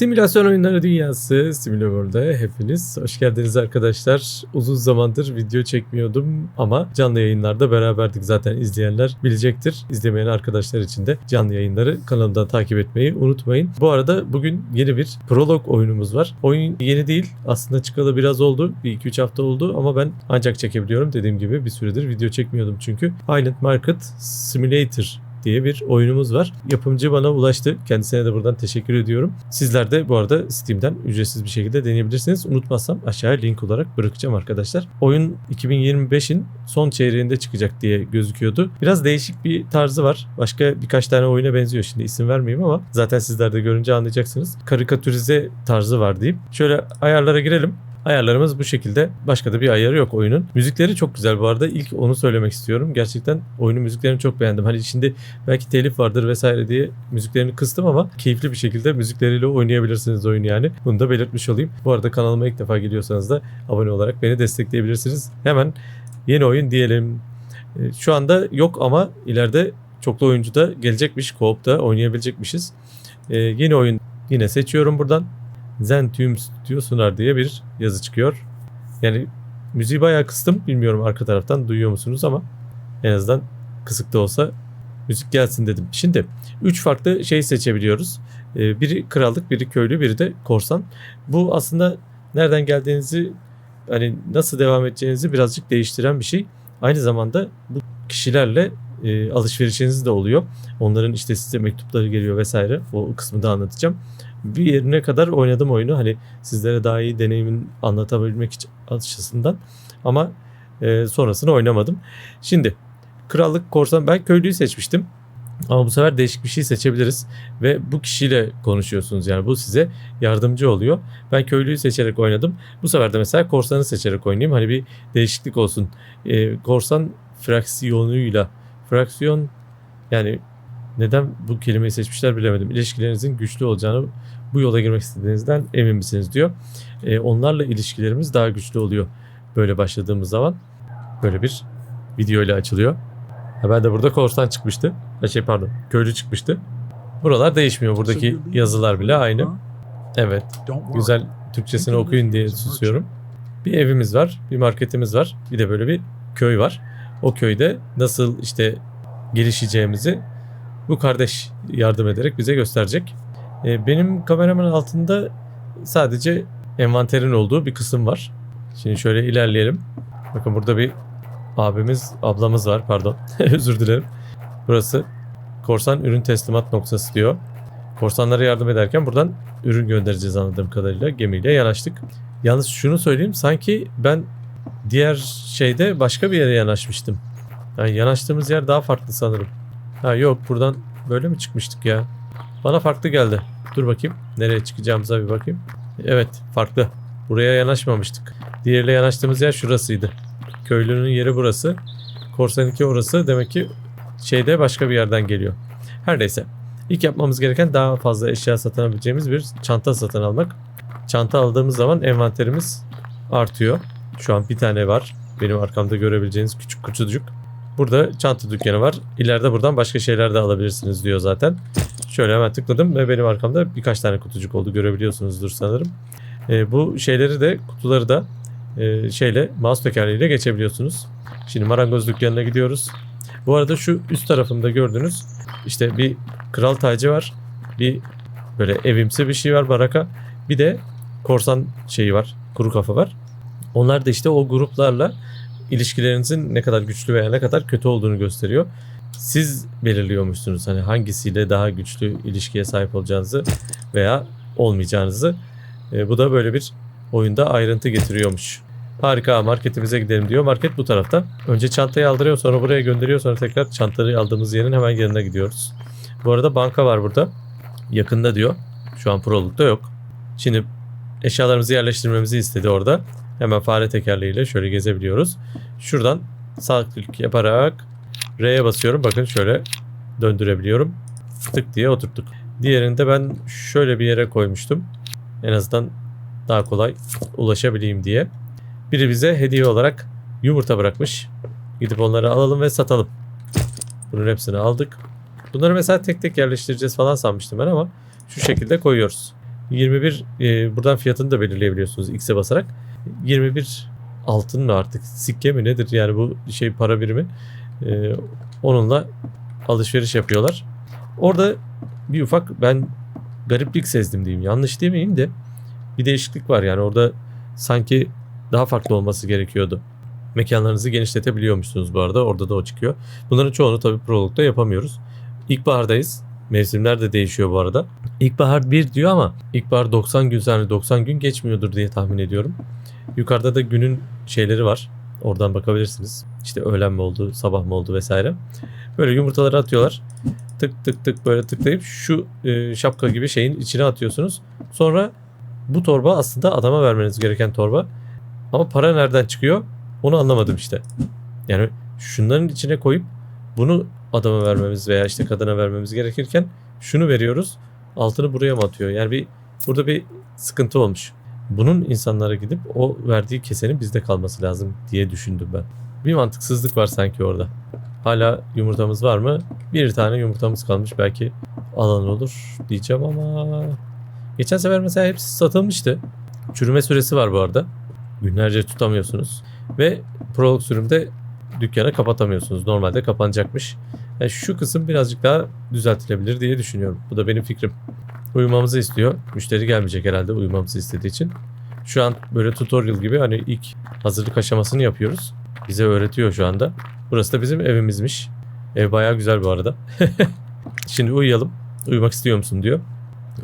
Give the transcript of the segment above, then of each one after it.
Simülasyon oyunları dünyası Simülavor'da hepiniz hoş geldiniz arkadaşlar. Uzun zamandır video çekmiyordum ama canlı yayınlarda beraberdik zaten izleyenler bilecektir. İzlemeyen arkadaşlar için de canlı yayınları kanalımdan takip etmeyi unutmayın. Bu arada bugün yeni bir prolog oyunumuz var. Oyun yeni değil aslında çıkalı biraz oldu. Bir 2-3 hafta oldu ama ben ancak çekebiliyorum. Dediğim gibi bir süredir video çekmiyordum çünkü. Island Market Simulator diye bir oyunumuz var. Yapımcı bana ulaştı. Kendisine de buradan teşekkür ediyorum. Sizler de bu arada Steam'den ücretsiz bir şekilde deneyebilirsiniz. Unutmazsam aşağıya link olarak bırakacağım arkadaşlar. Oyun 2025'in son çeyreğinde çıkacak diye gözüküyordu. Biraz değişik bir tarzı var. Başka birkaç tane oyuna benziyor. Şimdi isim vermeyeyim ama zaten sizler de görünce anlayacaksınız. Karikatürize tarzı var diyeyim. Şöyle ayarlara girelim. Ayarlarımız bu şekilde. Başka da bir ayarı yok oyunun. Müzikleri çok güzel bu arada. İlk onu söylemek istiyorum. Gerçekten oyunun müziklerini çok beğendim. Hani içinde belki telif vardır vesaire diye müziklerini kıstım ama keyifli bir şekilde müzikleriyle oynayabilirsiniz oyunu yani. Bunu da belirtmiş olayım. Bu arada kanalıma ilk defa geliyorsanız da abone olarak beni destekleyebilirsiniz. Hemen yeni oyun diyelim. E, Şu anda yok ama ileride çoklu oyuncu da gelecekmiş. Co-op'ta oynayabilecekmişiz. E, yeni oyun yine seçiyorum buradan. Zentium Studio sunar diye bir yazı çıkıyor. Yani müziği bayağı kıstım. Bilmiyorum arka taraftan duyuyor musunuz ama en azından kısık da olsa müzik gelsin dedim. Şimdi 3 farklı şey seçebiliyoruz. Ee, Biri krallık, biri köylü, biri de korsan. Bu aslında nereden geldiğinizi hani nasıl devam edeceğinizi birazcık değiştiren bir şey. Aynı zamanda bu kişilerle e, alışverişiniz de oluyor. Onların işte size mektupları geliyor vesaire. O kısmı da anlatacağım bir yerine kadar oynadım oyunu. Hani sizlere daha iyi deneyimin anlatabilmek açısından. Ama e, sonrasını oynamadım. Şimdi krallık korsan ben köylüyü seçmiştim. Ama bu sefer değişik bir şey seçebiliriz ve bu kişiyle konuşuyorsunuz yani bu size yardımcı oluyor. Ben köylüyü seçerek oynadım. Bu sefer de mesela korsanı seçerek oynayayım. Hani bir değişiklik olsun. E, korsan fraksiyonuyla fraksiyon yani neden bu kelimeyi seçmişler bilemedim. İlişkilerinizin güçlü olacağını bu yola girmek istediğinizden emin misiniz diyor. E, onlarla ilişkilerimiz daha güçlü oluyor böyle başladığımız zaman. Böyle bir video ile açılıyor. Ha, ben de burada korsan çıkmıştı. Ha, şey pardon köylü çıkmıştı. Buralar değişmiyor. Buradaki yazılar bile aynı. Evet. Güzel Türkçesini okuyun diye susuyorum. Bir evimiz var. Bir marketimiz var. Bir de böyle bir köy var. O köyde nasıl işte gelişeceğimizi bu kardeş yardım ederek bize gösterecek. E, benim kameramın altında sadece envanterin olduğu bir kısım var. Şimdi şöyle ilerleyelim. Bakın burada bir abimiz, ablamız var pardon. Özür dilerim. Burası korsan ürün teslimat noktası diyor. Korsanlara yardım ederken buradan ürün göndereceğiz anladığım kadarıyla. Gemiyle yanaştık. Yalnız şunu söyleyeyim. Sanki ben diğer şeyde başka bir yere yanaşmıştım. Yani yanaştığımız yer daha farklı sanırım. Ha yok buradan böyle mi çıkmıştık ya? Bana farklı geldi. Dur bakayım. Nereye çıkacağımıza bir bakayım. Evet farklı. Buraya yanaşmamıştık. Diğeriyle yanaştığımız yer şurasıydı. Köylünün yeri burası. Korsan'ınki orası. Demek ki şeyde başka bir yerden geliyor. Her neyse. İlk yapmamız gereken daha fazla eşya satabileceğimiz bir çanta satın almak. Çanta aldığımız zaman envanterimiz artıyor. Şu an bir tane var. Benim arkamda görebileceğiniz küçük küçücük. Burada çanta dükkanı var. İleride buradan başka şeyler de alabilirsiniz diyor zaten. Şöyle hemen tıkladım ve benim arkamda birkaç tane kutucuk oldu görebiliyorsunuzdur sanırım. E, bu şeyleri de kutuları da e, şeyle mouse tekerleğiyle geçebiliyorsunuz. Şimdi marangoz dükkanına gidiyoruz. Bu arada şu üst tarafımda gördüğünüz işte bir kral tacı var. Bir böyle evimsi bir şey var baraka. Bir de korsan şeyi var. Kuru kafa var. Onlar da işte o gruplarla ilişkilerinizin ne kadar güçlü veya ne kadar kötü olduğunu gösteriyor. Siz belirliyormuşsunuz hani hangisiyle daha güçlü ilişkiye sahip olacağınızı veya olmayacağınızı. E, bu da böyle bir oyunda ayrıntı getiriyormuş. Harika marketimize gidelim diyor. Market bu tarafta. Önce çantayı aldırıyor sonra buraya gönderiyor sonra tekrar çantayı aldığımız yerin hemen yanına gidiyoruz. Bu arada banka var burada. Yakında diyor. Şu an prolukta yok. Şimdi eşyalarımızı yerleştirmemizi istedi orada. Hemen fare tekerleğiyle şöyle gezebiliyoruz. Şuradan sağ klik yaparak R'ye basıyorum. Bakın şöyle döndürebiliyorum. Tık diye oturttuk. Diğerini de ben şöyle bir yere koymuştum. En azından daha kolay ulaşabileyim diye. Biri bize hediye olarak yumurta bırakmış. Gidip onları alalım ve satalım. Bunun hepsini aldık. Bunları mesela tek tek yerleştireceğiz falan sanmıştım ben ama şu şekilde koyuyoruz. 21 e, buradan fiyatını da belirleyebiliyorsunuz X'e basarak. 21 altın mı artık sikke mi nedir yani bu şey para birimi. E, onunla alışveriş yapıyorlar. Orada bir ufak ben gariplik sezdim diyeyim. Yanlış demeyeyim de bir değişiklik var yani orada sanki daha farklı olması gerekiyordu. Mekanlarınızı genişletebiliyormuşsunuz bu arada. Orada da o çıkıyor. Bunların çoğunu tabii prologda yapamıyoruz. İlkbahardayız. Mevsimler de değişiyor bu arada. İlkbahar 1 diyor ama ilkbahar 90 gün yani 90 gün geçmiyordur diye tahmin ediyorum. Yukarıda da günün şeyleri var. Oradan bakabilirsiniz. İşte öğlen mi oldu, sabah mı oldu vesaire. Böyle yumurtaları atıyorlar. Tık tık tık böyle tıklayıp şu e, şapka gibi şeyin içine atıyorsunuz. Sonra bu torba aslında adama vermeniz gereken torba. Ama para nereden çıkıyor? Onu anlamadım işte. Yani şunların içine koyup bunu adama vermemiz veya işte kadına vermemiz gerekirken şunu veriyoruz. Altını buraya mı atıyor? Yani bir burada bir sıkıntı olmuş. Bunun insanlara gidip o verdiği kesenin bizde kalması lazım diye düşündüm ben. Bir mantıksızlık var sanki orada. Hala yumurtamız var mı? Bir tane yumurtamız kalmış. Belki alan olur diyeceğim ama geçen sefer mesela hepsi satılmıştı. Çürüme süresi var bu arada. Günlerce tutamıyorsunuz. Ve prolog sürümde dükkanı kapatamıyorsunuz. Normalde kapanacakmış. Yani şu kısım birazcık daha düzeltilebilir diye düşünüyorum. Bu da benim fikrim. Uyumamızı istiyor. Müşteri gelmeyecek herhalde uyumamızı istediği için. Şu an böyle tutorial gibi hani ilk hazırlık aşamasını yapıyoruz. Bize öğretiyor şu anda. Burası da bizim evimizmiş. Ev bayağı güzel bu arada. Şimdi uyuyalım. Uyumak istiyor musun diyor.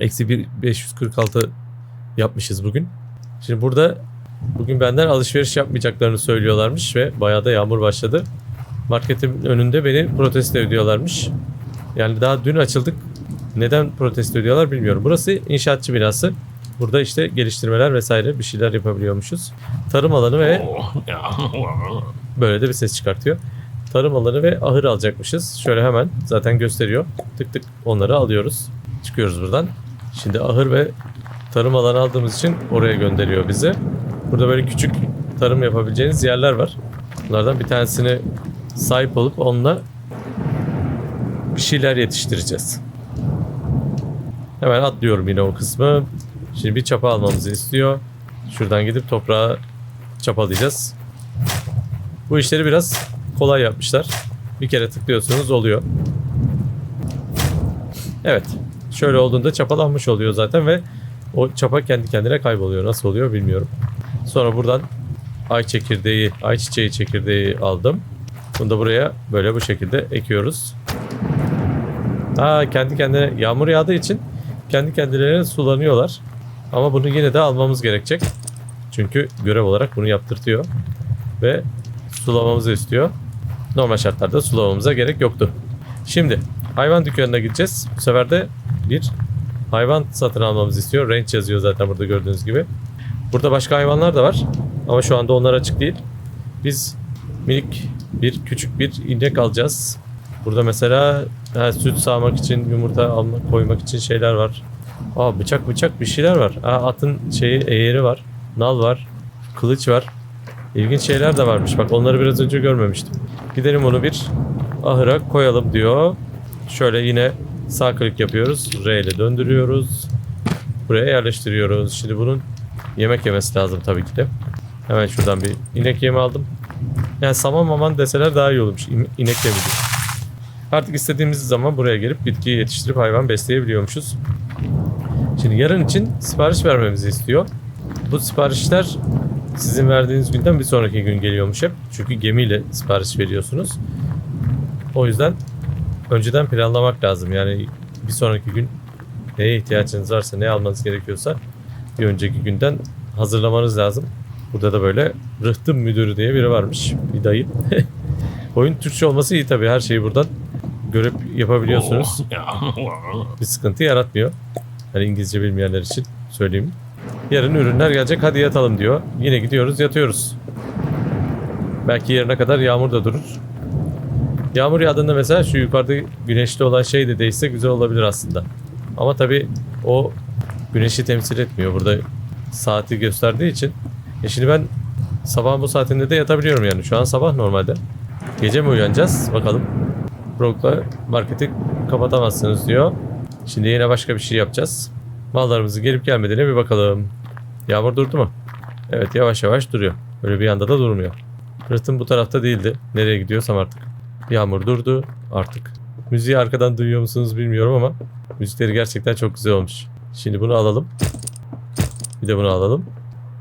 Eksi bir 546 yapmışız bugün. Şimdi burada bugün benden alışveriş yapmayacaklarını söylüyorlarmış ve bayağı da yağmur başladı. Marketin önünde beni protesto ediyorlarmış. Yani daha dün açıldık. Neden protesto ediyorlar bilmiyorum. Burası inşaatçı binası. Burada işte geliştirmeler vesaire bir şeyler yapabiliyormuşuz. Tarım alanı ve böyle de bir ses çıkartıyor. Tarım alanı ve ahır alacakmışız. Şöyle hemen zaten gösteriyor. Tık tık onları alıyoruz. Çıkıyoruz buradan. Şimdi ahır ve tarım alanı aldığımız için oraya gönderiyor bizi. Burada böyle küçük tarım yapabileceğiniz yerler var. Bunlardan bir tanesini sahip olup onunla bir şeyler yetiştireceğiz. Hemen atlıyorum yine o kısmı. Şimdi bir çapa almamızı istiyor. Şuradan gidip toprağı çapalayacağız. Bu işleri biraz kolay yapmışlar. Bir kere tıklıyorsunuz oluyor. Evet. Şöyle olduğunda çapalanmış oluyor zaten ve o çapa kendi kendine kayboluyor. Nasıl oluyor bilmiyorum. Sonra buradan ay çekirdeği, ay çiçeği çekirdeği aldım. Bunu da buraya böyle bu şekilde ekiyoruz. Aa, kendi kendine yağmur yağdığı için kendi kendilerine sulanıyorlar. Ama bunu yine de almamız gerekecek. Çünkü görev olarak bunu yaptırtıyor. Ve sulamamızı istiyor. Normal şartlarda sulamamıza gerek yoktu. Şimdi hayvan dükkanına gideceğiz. Bu sefer de bir hayvan satın almamızı istiyor. Range yazıyor zaten burada gördüğünüz gibi. Burada başka hayvanlar da var. Ama şu anda onlar açık değil. Biz minik bir küçük bir inek alacağız. Burada mesela ha, süt sağmak için, yumurta almak, koymak için şeyler var. Aa bıçak bıçak bir şeyler var. Aa, atın şeyi eğeri var. Nal var. Kılıç var. İlginç şeyler de varmış. Bak onları biraz önce görmemiştim. Gidelim onu bir ahıra koyalım diyor. Şöyle yine sağ klik yapıyoruz. R ile döndürüyoruz. Buraya yerleştiriyoruz. Şimdi bunun yemek yemesi lazım tabii ki de. Hemen şuradan bir inek yemi aldım. Yani saman maman deseler daha iyi olurmuş. İn- İnek yemi. Artık istediğimiz zaman buraya gelip bitkiyi yetiştirip hayvan besleyebiliyormuşuz. Şimdi yarın için sipariş vermemizi istiyor. Bu siparişler sizin verdiğiniz günden bir sonraki gün geliyormuş hep. Çünkü gemiyle sipariş veriyorsunuz. O yüzden önceden planlamak lazım. Yani bir sonraki gün neye ihtiyacınız varsa, ne almanız gerekiyorsa bir önceki günden hazırlamanız lazım. Burada da böyle rıhtım müdürü diye biri varmış. Bir dayı. Oyun Türkçe olması iyi tabii. Her şeyi buradan görüp yapabiliyorsunuz. Bir sıkıntı yaratmıyor. Hani İngilizce bilmeyenler için söyleyeyim. Yarın ürünler gelecek hadi yatalım diyor. Yine gidiyoruz yatıyoruz. Belki yarına kadar yağmur da durur. Yağmur yağdığında mesela şu yukarıda güneşli olan şey de değişse güzel olabilir aslında. Ama tabii o güneşi temsil etmiyor. Burada saati gösterdiği için. E şimdi ben sabah bu saatinde de yatabiliyorum yani. Şu an sabah normalde. Gece mi uyanacağız? Bakalım. Brock'la marketi kapatamazsınız diyor. Şimdi yine başka bir şey yapacağız. Mallarımızın gelip gelmediğine bir bakalım. Yağmur durdu mu? Evet yavaş yavaş duruyor. Böyle bir anda da durmuyor. Rıhtım bu tarafta değildi. Nereye gidiyorsam artık. Yağmur durdu artık. Müziği arkadan duyuyor musunuz bilmiyorum ama müzikleri gerçekten çok güzel olmuş. Şimdi bunu alalım. Bir de bunu alalım.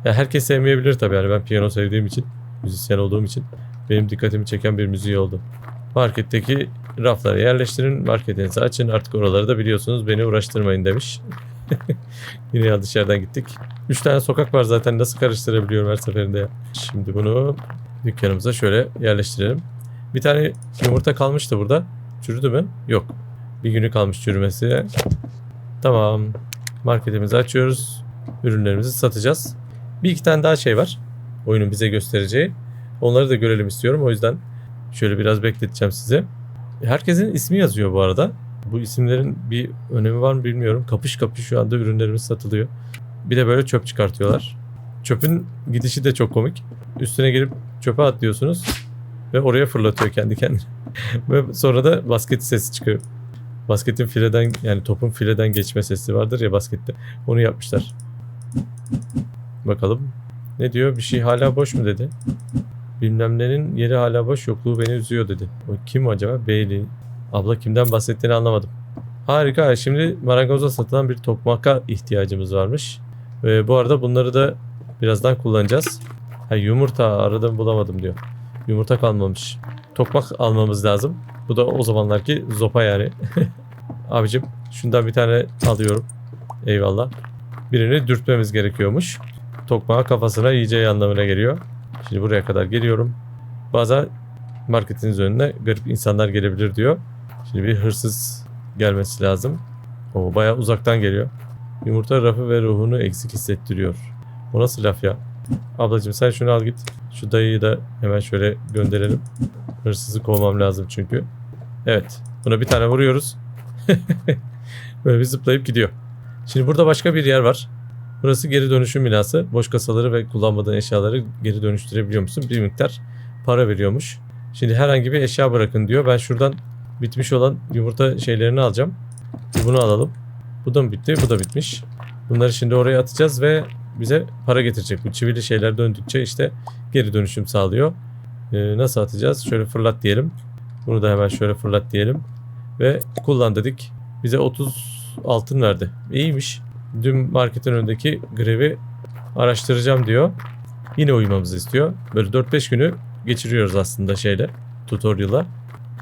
Ya herkes sevmeyebilir tabii yani ben piyano sevdiğim için, müzisyen olduğum için benim dikkatimi çeken bir müziği oldu. Marketteki rafları yerleştirin, marketinizi açın. Artık oraları da biliyorsunuz beni uğraştırmayın demiş. Yine ya dışarıdan gittik. 3 tane sokak var zaten nasıl karıştırabiliyorum her seferinde. Şimdi bunu dükkanımıza şöyle yerleştirelim. Bir tane yumurta kalmıştı burada. Çürüdü mü? Yok. Bir günü kalmış çürümesi. Tamam. Marketimizi açıyoruz. Ürünlerimizi satacağız. Bir iki tane daha şey var. Oyunun bize göstereceği. Onları da görelim istiyorum. O yüzden şöyle biraz bekleteceğim sizi. Herkesin ismi yazıyor bu arada. Bu isimlerin bir önemi var mı bilmiyorum. Kapış kapış şu anda ürünlerimiz satılıyor. Bir de böyle çöp çıkartıyorlar. Çöpün gidişi de çok komik. Üstüne girip çöpe atlıyorsunuz ve oraya fırlatıyor kendi kendine. ve sonra da basket sesi çıkıyor. Basketin fileden yani topun fileden geçme sesi vardır ya baskette. Onu yapmışlar. Bakalım. Ne diyor? Bir şey hala boş mu dedi. Bilmem nenin yeri hala boş yokluğu beni üzüyor dedi. O kim acaba? Bailey. Abla kimden bahsettiğini anlamadım. Harika. Şimdi marangozda satılan bir tokmaka ihtiyacımız varmış. Ve bu arada bunları da birazdan kullanacağız. Ha, yumurta aradım bulamadım diyor. Yumurta kalmamış. Tokmak almamız lazım. Bu da o zamanlarki zopa yani. Abicim şundan bir tane alıyorum. Eyvallah. Birini dürtmemiz gerekiyormuş. Tokmağı kafasına yiyeceği anlamına geliyor. Şimdi buraya kadar geliyorum. Bazen marketiniz önüne garip insanlar gelebilir diyor. Şimdi bir hırsız gelmesi lazım. O bayağı uzaktan geliyor. Yumurta rafı ve ruhunu eksik hissettiriyor. O nasıl laf ya? Ablacığım sen şunu al git. Şu dayıyı da hemen şöyle gönderelim. Hırsızı kovmam lazım çünkü. Evet. Buna bir tane vuruyoruz. Böyle bir zıplayıp gidiyor. Şimdi burada başka bir yer var. Burası geri dönüşüm binası. Boş kasaları ve kullanmadığın eşyaları geri dönüştürebiliyor musun? Bir miktar para veriyormuş. Şimdi herhangi bir eşya bırakın diyor. Ben şuradan bitmiş olan yumurta şeylerini alacağım. Bunu alalım. Bu da mı bitti? Bu da bitmiş. Bunları şimdi oraya atacağız ve bize para getirecek. Bu çivili şeyler döndükçe işte geri dönüşüm sağlıyor. Ee, nasıl atacağız? Şöyle fırlat diyelim. Bunu da hemen şöyle fırlat diyelim. Ve kullan dedik. Bize 30 altın verdi. İyiymiş. Dün marketin önündeki grevi araştıracağım diyor. Yine uymamızı istiyor. Böyle 4-5 günü geçiriyoruz aslında şeyle. Tutorial'a.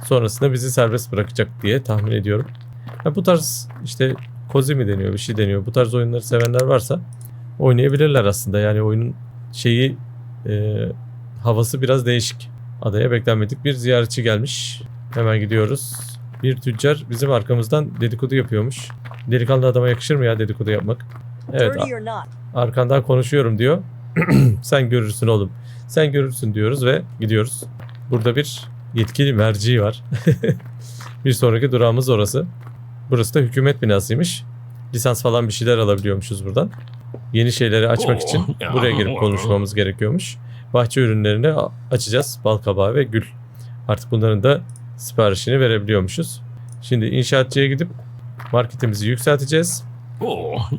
Sonrasında bizi serbest bırakacak diye tahmin ediyorum. Ha, bu tarz işte kozi mi deniyor bir şey deniyor. Bu tarz oyunları sevenler varsa oynayabilirler aslında. Yani oyunun şeyi e, havası biraz değişik. Adaya beklenmedik bir ziyaretçi gelmiş. Hemen gidiyoruz. Bir tüccar bizim arkamızdan dedikodu yapıyormuş. Delikanlı adama yakışır mı ya dedikodu yapmak? Evet arkandan konuşuyorum diyor. Sen görürsün oğlum. Sen görürsün diyoruz ve gidiyoruz. Burada bir yetkili merci var. bir sonraki durağımız orası. Burası da hükümet binasıymış. Lisans falan bir şeyler alabiliyormuşuz buradan. Yeni şeyleri açmak için buraya girip konuşmamız gerekiyormuş. Bahçe ürünlerini açacağız. Bal kabağı ve gül. Artık bunların da siparişini verebiliyormuşuz. Şimdi inşaatçıya gidip marketimizi yükselteceğiz. Oh.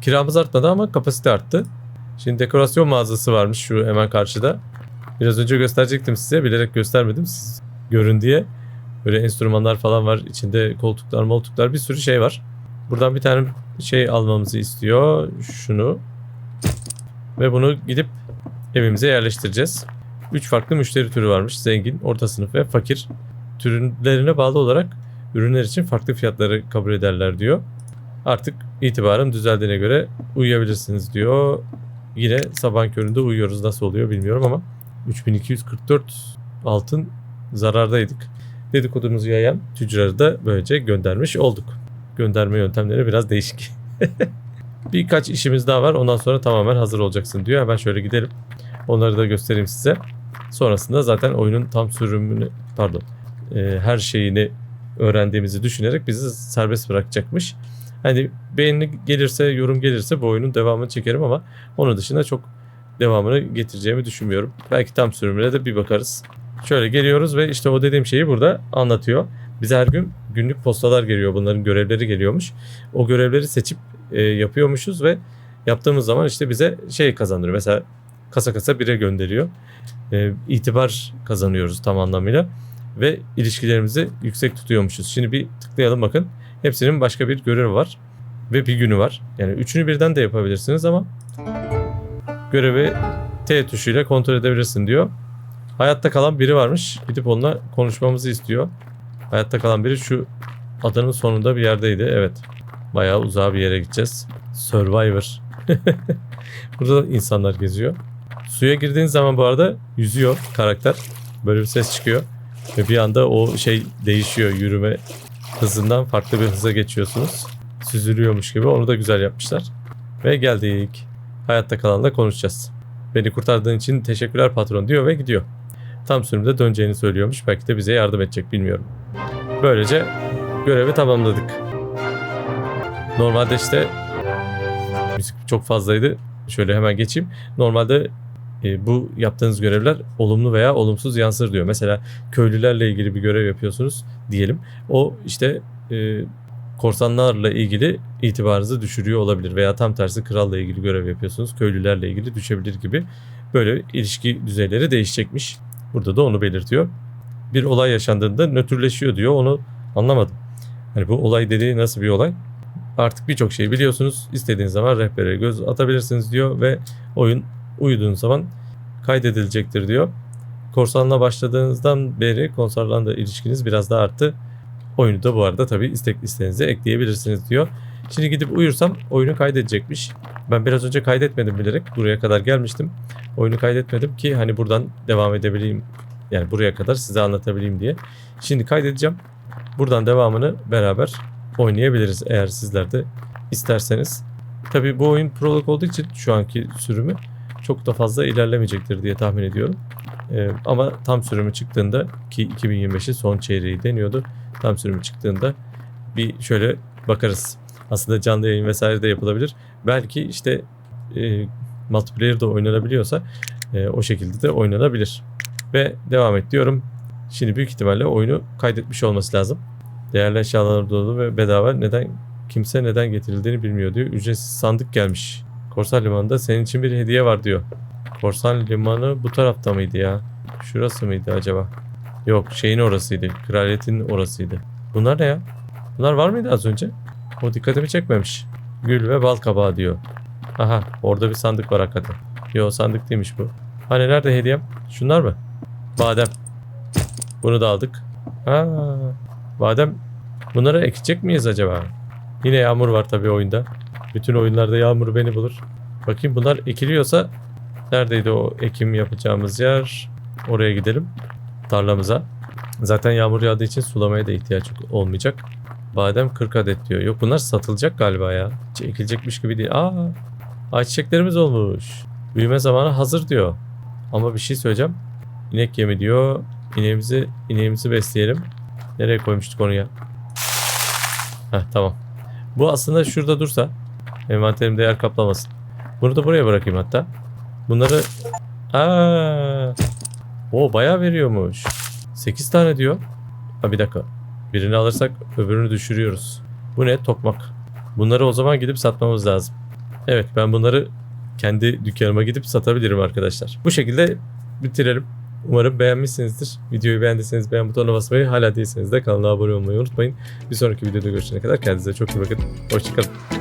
Kiramız artmadı ama kapasite arttı. Şimdi dekorasyon mağazası varmış şu hemen karşıda. Biraz önce gösterecektim size. Bilerek göstermedim siz görün diye. Böyle enstrümanlar falan var. İçinde koltuklar, moltuklar bir sürü şey var. Buradan bir tane şey almamızı istiyor. Şunu. Ve bunu gidip evimize yerleştireceğiz. Üç farklı müşteri türü varmış. Zengin, orta sınıf ve fakir. Türlerine bağlı olarak ürünler için farklı fiyatları kabul ederler diyor. Artık itibarım düzeldiğine göre uyuyabilirsiniz diyor. Yine sabah köründe uyuyoruz nasıl oluyor bilmiyorum ama 3244 altın zarardaydık. Dedikodumuzu yayan tüccarı da böylece göndermiş olduk. Gönderme yöntemleri biraz değişik. Birkaç işimiz daha var ondan sonra tamamen hazır olacaksın diyor. Hemen şöyle gidelim. Onları da göstereyim size. Sonrasında zaten oyunun tam sürümünü pardon e, her şeyini öğrendiğimizi düşünerek bizi serbest bırakacakmış. Hani beğeni gelirse, yorum gelirse bu oyunun devamını çekerim ama onun dışında çok devamını getireceğimi düşünmüyorum. Belki tam sürümüne de bir bakarız. Şöyle geliyoruz ve işte o dediğim şeyi burada anlatıyor. Bize her gün günlük postalar geliyor. Bunların görevleri geliyormuş. O görevleri seçip e, yapıyormuşuz ve yaptığımız zaman işte bize şey kazandırıyor. Mesela kasa kasa bire gönderiyor. E, itibar kazanıyoruz tam anlamıyla ve ilişkilerimizi yüksek tutuyormuşuz. Şimdi bir tıklayalım bakın. Hepsinin başka bir görevi var ve bir günü var. Yani üçünü birden de yapabilirsiniz ama görevi T tuşuyla kontrol edebilirsin diyor. Hayatta kalan biri varmış. Gidip onunla konuşmamızı istiyor. Hayatta kalan biri şu adanın sonunda bir yerdeydi. Evet. Bayağı uzağa bir yere gideceğiz. Survivor. Burada da insanlar geziyor. Suya girdiğin zaman bu arada yüzüyor karakter. Böyle bir ses çıkıyor. Ve bir anda o şey değişiyor. Yürüme hızından farklı bir hıza geçiyorsunuz. Süzülüyormuş gibi. Onu da güzel yapmışlar. Ve geldik. Hayatta kalanla konuşacağız. Beni kurtardığın için teşekkürler patron diyor ve gidiyor. Tam sürümde döneceğini söylüyormuş. Belki de bize yardım edecek bilmiyorum. Böylece görevi tamamladık. Normalde işte müzik çok fazlaydı. Şöyle hemen geçeyim. Normalde e, bu yaptığınız görevler olumlu veya olumsuz yansır diyor. Mesela köylülerle ilgili bir görev yapıyorsunuz diyelim. O işte e, korsanlarla ilgili itibarınızı düşürüyor olabilir veya tam tersi kralla ilgili görev yapıyorsunuz. Köylülerle ilgili düşebilir gibi böyle ilişki düzeyleri değişecekmiş. Burada da onu belirtiyor. Bir olay yaşandığında nötrleşiyor diyor. Onu anlamadım. Hani bu olay dediği nasıl bir olay? Artık birçok şeyi biliyorsunuz. İstediğiniz zaman rehbere göz atabilirsiniz diyor ve oyun uyuduğunuz zaman kaydedilecektir diyor. Korsanla başladığınızdan beri konserlerle ilişkiniz biraz daha arttı. Oyunu da bu arada tabii istek listenize ekleyebilirsiniz diyor. Şimdi gidip uyursam oyunu kaydedecekmiş. Ben biraz önce kaydetmedim bilerek. Buraya kadar gelmiştim. Oyunu kaydetmedim ki hani buradan devam edebileyim. Yani buraya kadar size anlatabileyim diye. Şimdi kaydedeceğim. Buradan devamını beraber oynayabiliriz eğer sizler de isterseniz. Tabii bu oyun prolog olduğu için şu anki sürümü çok da fazla ilerlemeyecektir diye tahmin ediyorum. Ee, ama tam sürümü çıktığında ki 2025'in son çeyreği deniyordu. Tam sürümü çıktığında bir şöyle bakarız. Aslında canlı yayın vesaire de yapılabilir. Belki işte e, multiplayer de oynanabiliyorsa e, o şekilde de oynanabilir. Ve devam et diyorum. Şimdi büyük ihtimalle oyunu kaydetmiş olması lazım. Değerli eşyalar dolu ve bedava neden kimse neden getirildiğini bilmiyor diyor. Ücretsiz sandık gelmiş. Korsan Limanı'nda senin için bir hediye var diyor. Korsan Limanı bu tarafta mıydı ya? Şurası mıydı acaba? Yok şeyin orasıydı. Kraliyetin orasıydı. Bunlar ne ya? Bunlar var mıydı az önce? O dikkatimi çekmemiş. Gül ve bal kabağı diyor. Aha orada bir sandık var hakikaten. Yo sandık değilmiş bu. Hani nerede hediyem? Şunlar mı? Badem. Bunu da aldık. Ha, badem. Bunları ekecek miyiz acaba? Yine yağmur var tabii oyunda. Bütün oyunlarda yağmur beni bulur. Bakayım bunlar ekiliyorsa neredeydi o ekim yapacağımız yer? Oraya gidelim. Tarlamıza. Zaten yağmur yağdığı için sulamaya da ihtiyaç olmayacak. Badem 40 adet diyor. Yok bunlar satılacak galiba ya. Hiç ekilecekmiş gibi değil. Aa, ayçiçeklerimiz olmuş. Büyüme zamanı hazır diyor. Ama bir şey söyleyeceğim. İnek yemi diyor. İneğimizi, ineğimizi besleyelim. Nereye koymuştuk onu ya? Heh tamam. Bu aslında şurada dursa envanterimde yer kaplamasın. Bunu da buraya bırakayım hatta. Bunları Aa! O bayağı veriyormuş. 8 tane diyor. Ha bir dakika. Birini alırsak öbürünü düşürüyoruz. Bu ne? Tokmak. Bunları o zaman gidip satmamız lazım. Evet ben bunları kendi dükkanıma gidip satabilirim arkadaşlar. Bu şekilde bitirelim. Umarım beğenmişsinizdir. Videoyu beğendiyseniz beğen butonuna basmayı, hala değilseniz de kanala abone olmayı unutmayın. Bir sonraki videoda görüşene kadar kendinize çok iyi bakın. Hoşçakalın.